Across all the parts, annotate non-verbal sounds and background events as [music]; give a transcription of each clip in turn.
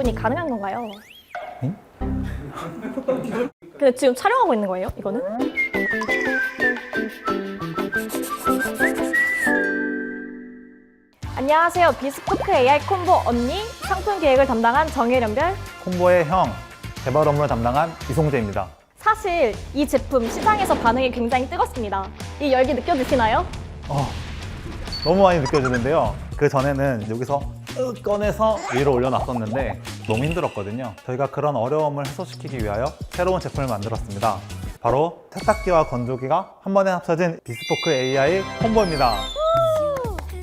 구분이 가능한 건가요? 응? [laughs] 근데 지금 촬영하고 있는 거예요? 이거는? 안녕하세요. 비스포크 AI 콤보 언니 상품 계획을 담당한 정혜련별. 콤보의 형, 개발 업무를 담당한 이송재입니다. 사실 이 제품 시장에서 반응이 굉장히 뜨겁습니다. 이 열기 느껴지시나요? 어, 너무 많이 느껴지는데요. 그 전에는 여기서 으 꺼내서 위로 올려놨었는데 너무 힘들었거든요. 저희가 그런 어려움을 해소시키기 위하여 새로운 제품을 만들었습니다. 바로 세탁기와 건조기가 한 번에 합쳐진 비스포크 AI 콤보입니다.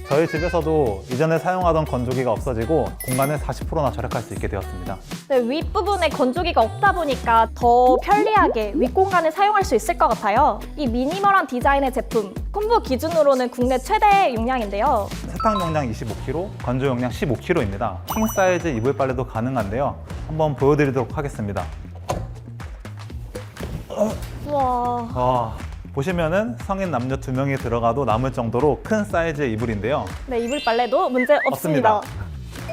저희 집에서도 이전에 사용하던 건조기가 없어지고 공간을 40%나 절약할 수 있게 되었습니다. 네, 윗부분에 건조기가 없다 보니까 더 편리하게 윗공간을 사용할 수 있을 것 같아요. 이 미니멀한 디자인의 제품, 콤보 기준으로는 국내 최대 용량인데요. 세탁 용량 25kg, 건조 용량 15kg입니다. 킹 사이즈 이불 빨래도 가능한데요. 한번 보여드리도록 하겠습니다. 우와, 와, 보시면은 성인 남녀 두 명이 들어가도 남을 정도로 큰 사이즈의 이불인데요. 네, 이불 빨래도 문제 없습니다.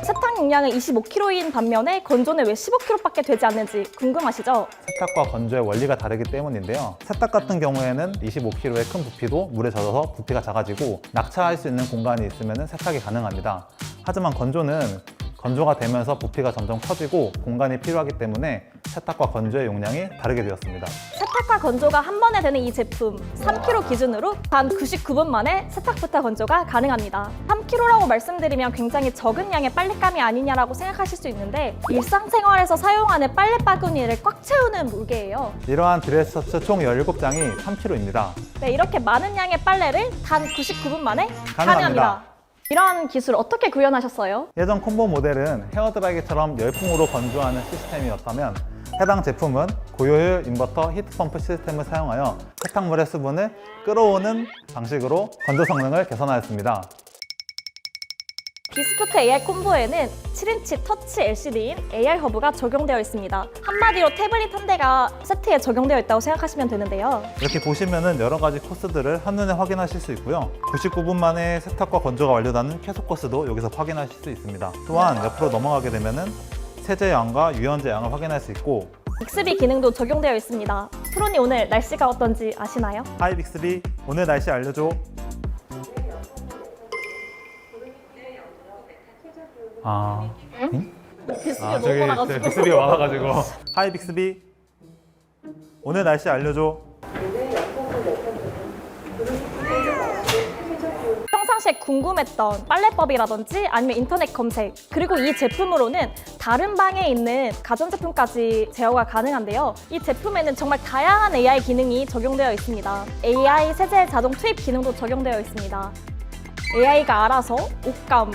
세탁 용량은 25kg인 반면에 건조는 왜 15kg밖에 되지 않는지 궁금하시죠? 세탁과 건조의 원리가 다르기 때문인데요. 세탁 같은 경우에는 25kg의 큰 부피도 물에 젖어서 부피가 작아지고 낙차할 수 있는 공간이 있으면 세탁이 가능합니다. 하지만 건조는 건조가 되면서 부피가 점점 커지고 공간이 필요하기 때문에 세탁과 건조의 용량이 다르게 되었습니다. 세탁과 건조가 한 번에 되는 이 제품 3kg 기준으로 단 99분 만에 세탁부터 건조가 가능합니다. 3kg라고 말씀드리면 굉장히 적은 양의 빨랫감이 아니냐라고 생각하실 수 있는데 일상생활에서 사용하는 빨래 바구니를 꽉 채우는 무게예요. 이러한 드레스 셔츠 총 17장이 3kg입니다. 네, 이렇게 많은 양의 빨래를 단 99분 만에 가능합니다. 가능합니다. 이런 기술 어떻게 구현하셨어요? 예전 콤보 모델은 헤어드라이기처럼 열풍으로 건조하는 시스템이었다면 해당 제품은 고효율 인버터 히트펌프 시스템을 사용하여 세탁물의 수분을 끌어오는 방식으로 건조 성능을 개선하였습니다. 비스포크 AI 콤보에는 7인치 터치 LCD인 AI 허브가 적용되어 있습니다. 한마디로 태블릿 한 대가 세트에 적용되어 있다고 생각하시면 되는데요. 이렇게 보시면은 여러 가지 코스들을 한눈에 확인하실 수 있고요. 99분 만에 세탁과 건조가 완료되는 계속 코스도 여기서 확인하실 수 있습니다. 또한 옆으로 넘어가게 되면은 세제 양과 유연제 양을 확인할 수 있고 빅스비 기능도 적용되어 있습니다. 프로니 오늘 날씨가 어떤지 아시나요? 하이 빅스비 오늘 날씨 알려줘. 아, 응? 빅스비 아 저기 저 빅스비가 와가지고. 하이 빅스비. 오늘 날씨 알려줘. 평상시에 궁금했던 빨래법이라든지 아니면 인터넷 검색 그리고 이 제품으로는 다른 방에 있는 가전제품까지 제어가 가능한데요. 이 제품에는 정말 다양한 AI 기능이 적용되어 있습니다. AI 세제 자동 투입 기능도 적용되어 있습니다. AI가 알아서 옷감,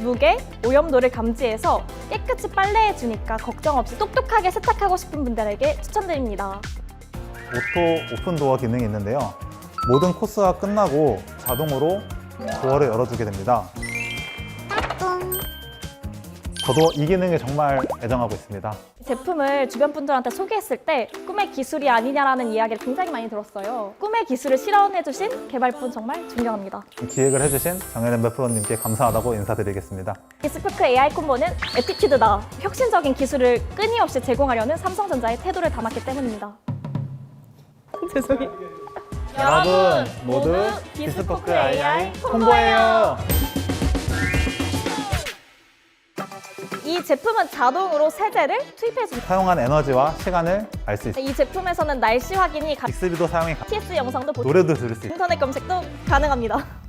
무게, 오염도를 감지해서 깨끗이 빨래해 주니까 걱정 없이 똑똑하게 세탁하고 싶은 분들에게 추천드립니다 오토 오픈 도어 기능이 있는데요. 모든 코스가 끝나고 자동으로 도어를 열어주게 됩니다. 저도 이 기능에 정말 애정하고 있습니다. 제품을 주변 분들한테 소개했을 때 꿈의 기술이 아니냐라는 이야기를 굉장히 많이 들었어요. 꿈의 기술을 실현해주신 개발분 정말 존경합니다. 기획을 해주신 정혜련 프로님께 감사하다고 인사드리겠습니다. 비스포크 AI 콤보는 에티튜드다. 혁신적인 기술을 끊임없이 제공하려는 삼성전자의 태도를 담았기 때문입니다. 죄송해요. 여러분 모두 비스포크 AI 홍보해요. 이 제품은 자동으로 세제를 투입해 줍니다. 사용한 에너지와 시간을 알 수 있습니다. 이 제품에서는 날씨 확인이 가... 빅스비도 사용해 TS 영상도 보... 노래도 들을 수 있고 인터넷 검색도 가능합니다.